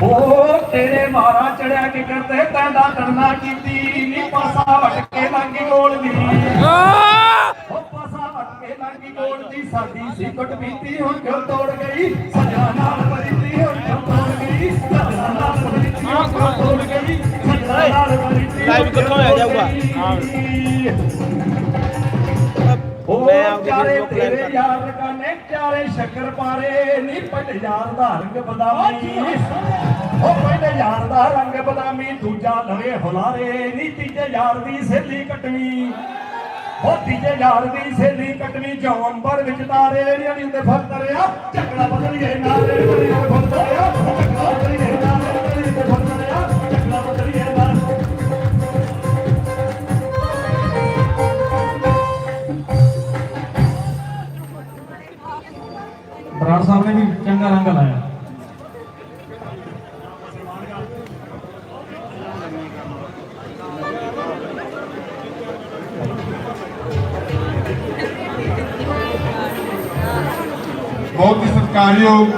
ਤੇਰੇ ਮਾਰਾ ਚੜਿਆ ਕਿ ਕਰਦੇ ਤੈਂਦਾ ਕਰਨਾ ਕੀਤੀ। ਨੀ ਪਾਸਾ ਵਟ ਕੇ ਲੰਗੀ ਗੋਲ ਦੀ। ਉਹ ਪਾਸਾ ਵਟ ਕੇ ਲੰਗੀ ਗੋਲ ਦੀ। ਸਾਡੀ ਸੀ ਕੁੱਟ ਬੀਤੀ ਹੁਣ ਕਿਉਂ ਤੋੜ ਗਈ? ਸਜਣਾ ਨਾਲ ਬਰੀਤੀ ਹੁਣ ਕਿਉਂ ਤੋੜ ਗਈ? ਸਜਣਾ ਨਾਲ ਬਰੀਤੀ ਹੁਣ ਕਿਉਂ ਤੋੜ ਗਈ? ਸਜਣਾ ਨਾਲ ਬਰੀਤੀ Live ਕਿੱਥੋਂ ਆ ਜਾਊਗਾ? ਉਹ ਆਪਦੀ ਚਾਰੇ ਤੇਰੇ ਯਾਰ ਲਗਾਨੇ ਚਾਰੇ ਸ਼ੱਕਰ ਪਾਰੇ। ਨੀ ਪਹਿਲੇ ਯਾਰ ਦਾ ਰੰਗ ਬਦਾਮੀ। ਉਹ ਪਹਿਲੇ ਯਾਰ ਦਾ ਰੰਗ ਬਦਾਮੀ ਦੂਜਾ ਨਵੇਂ ਹੁਲਾਰੇ। ਨੀ ਤੀਜੇ ਯਾਰ ਦੀ ਸੇਲੀ ਕਟਵੀ ਉਹ ਤੀਜੇ ਯਾਰ ਦੀ ਸੇਲੀ ਕਟਵੀ ਜੋ ਅੰਬਰ ਵਿੱਚ ਤਾਰੇ। ਨਹੀਂ ਹੁੰਦੇ ਫਲ ਤਰਿਆ। ਝਗੜਾ ਬਦਲੀਏ ਫਲ ਤਰਿਆ। ਝਗੜਾ ਬਦਲੀਏ। ਬਹੁਤ ਹੀ ਸਤਿਕਾਰਯੋਗ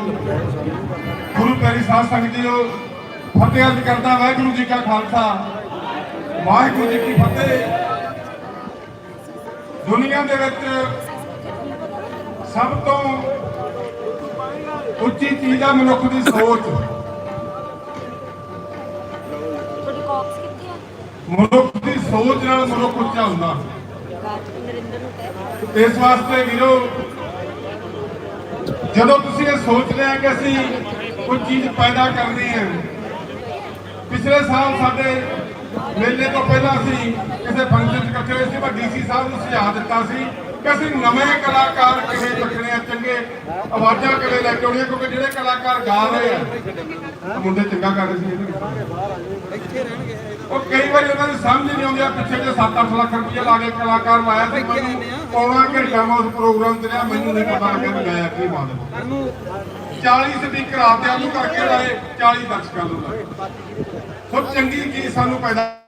ਗੁਰੂ ਪਿਆਰੀ ਸਾਧ ਸੰਗਤ ਜੀਓ ਫਤਿਹ ਅਰਜ਼ ਕਰਦਾ ਵਾਹਿਗੁਰੂ ਜੀ ਕਾ ਖਾਲਸਾ ਵਾਹਿਗੁਰੂ ਜੀ ਕੀ ਫਤਿਹ। ਦੁਨੀਆ ਦੇ ਵਿੱਚ ਸਭ ਤੋਂ ਉੱਚੀ ਚੀਜ਼ ਆ ਮਨੁੱਖ ਦੀ ਸੋਚ। ਮਨੁੱਖ ਦੀ ਸੋਚ ਨਾਲ ਮਨੁੱਖ ਉੱਚਾ ਹੁੰਦਾ। ਇਸ ਵਾਸਤੇ ਵੀਰੋ ਜਦੋਂ ਤੁਸੀਂ ਇਹ ਸੋਚ ਲਿਆ ਕਿ ਅਸੀਂ ਕੋਈ ਚੀਜ਼ ਪੈਦਾ ਕਰਨੀ ਹੈ ਪਿਛਲੇ ਸਾਲ ਸਾਡੇ ਮੇਲੇ ਤੋਂ ਪਹਿਲਾਂ ਅਸੀਂ ਕਿਸੇ ਫੰਕਸ਼ਨ 'ਚ ਇਕੱਠੇ ਹੋਏ ਸੀ ਮੈਂ ਡੀਸੀ ਸਾਹਿਬ ਨੂੰ ਸੁਝਾਅ ਦਿੱਤਾ ਸੀ ਕਿ ਅਸੀਂ ਨਵੇਂ ਕਲਾਕਾਰ ਕਿਵੇਂ ਚੱਕਣੇ ਆ ਚੰਗੇ ਆਵਾਜ਼ਾਂ ਕਿਵੇਂ ਲੈ ਕੇ ਆਉਣੀਆਂ ਕਿਉਂਕਿ ਜਿਹੜੇ ਕਲਾਕਾਰ ਗਾ ਰਹੇ ਆ ਮੁੰਡੇ ਚੰਗਾ ਕਰ ਰਹੇ ਸੀ। ਉਹ ਕਈ ਵਾਰੀ ਉਹਨਾਂ ਦੀ ਸਮਝ ਨਹੀਂ ਆਉਂਦੀ ਆ ਪਿੱਛੇ ਜੇ 7-8 ਲੱਖ ਰੁਪਏ ਲਾ ਕੇ ਕਲਾਕਾਰ ਲਾਇਆ ਤੇ ਮੈਨੂੰ ਪੌਣਾ ਘੰਟਾ ਮੈਂ ਉਸ ਪ੍ਰੋਗਰਾਮ ਤੇ ਰਿਹਾ, ਮੈਨੂੰ ਨਹੀਂ ਪਤਾ ਲੱਗਿਆ ਵੀ ਗਾਇਆ ਕੀ ਮਾਦਮ 40 ਸਪੀਕਰ ਆਪ ਆਲੂ ਕਰਕੇ ਲਾਏ 40 ਦਰਸ਼ਕਾਂ ਨੂੰ ਲਾਏ। ਸੋ ਚੰਗੀ ਚੀਜ਼ ਸਾਨੂੰ ਪੈਦਾ